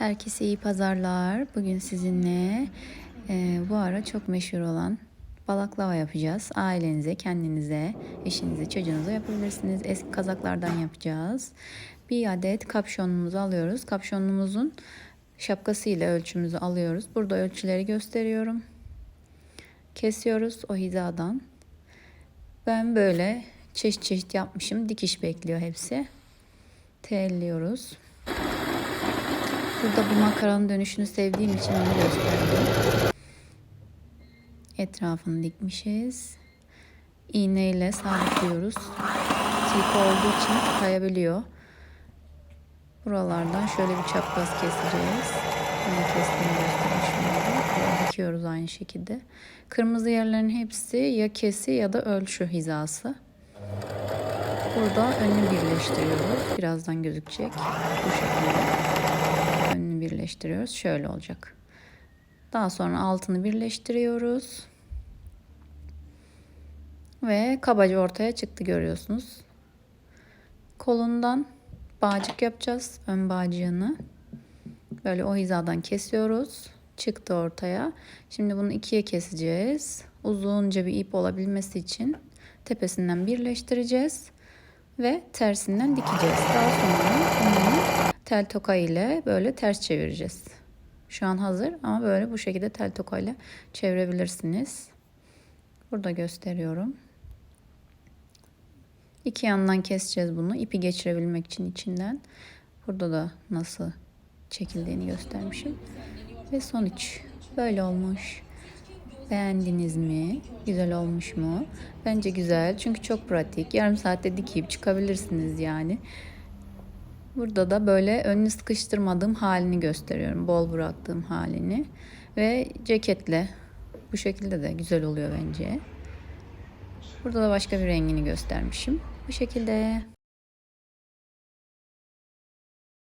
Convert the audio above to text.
Herkese iyi pazarlar. Bugün sizinle e, bu ara çok meşhur olan balaklava yapacağız. Ailenize, kendinize, eşinize, çocuğunuza yapabilirsiniz. Eski kazaklardan yapacağız. Bir adet kapşonumuzu alıyoruz. Kapşonumuzun şapkasıyla ölçümüzü alıyoruz. Burada ölçüleri gösteriyorum. Kesiyoruz o hizadan. Ben böyle çeşit çeşit yapmışım. Dikiş bekliyor hepsi. Telliyoruz. Burada bu makaranın dönüşünü sevdiğim için onu gösterdim. Etrafını dikmişiz. İğneyle sabitliyoruz. Tilki olduğu için kayabiliyor. Buralardan şöyle bir çapraz keseceğiz. Yine kestiğini göstermişim. Dikiyoruz aynı şekilde. Kırmızı yerlerin hepsi ya kesi ya da ölçü hizası. Burada önünü birleştiriyoruz. Birazdan gözükecek. Bu şekilde önünü birleştiriyoruz. Şöyle olacak. Daha sonra altını birleştiriyoruz. Ve kabaca ortaya çıktı görüyorsunuz. Kolundan bağcık yapacağız. Ön bağcığını. Böyle o hizadan kesiyoruz. Çıktı ortaya. Şimdi bunu ikiye keseceğiz. Uzunca bir ip olabilmesi için tepesinden birleştireceğiz ve tersinden dikeceğiz. Daha sonra tel toka ile böyle ters çevireceğiz. Şu an hazır ama böyle bu şekilde tel toka ile çevirebilirsiniz. Burada gösteriyorum. İki yandan keseceğiz bunu. İpi geçirebilmek için içinden. Burada da nasıl çekildiğini göstermişim. Ve sonuç böyle olmuş. Beğendiniz mi? Güzel olmuş mu? Bence güzel çünkü çok pratik. Yarım saatte dikip çıkabilirsiniz yani. Burada da böyle önünü sıkıştırmadığım halini gösteriyorum. Bol bıraktığım halini. Ve ceketle bu şekilde de güzel oluyor bence. Burada da başka bir rengini göstermişim. Bu şekilde.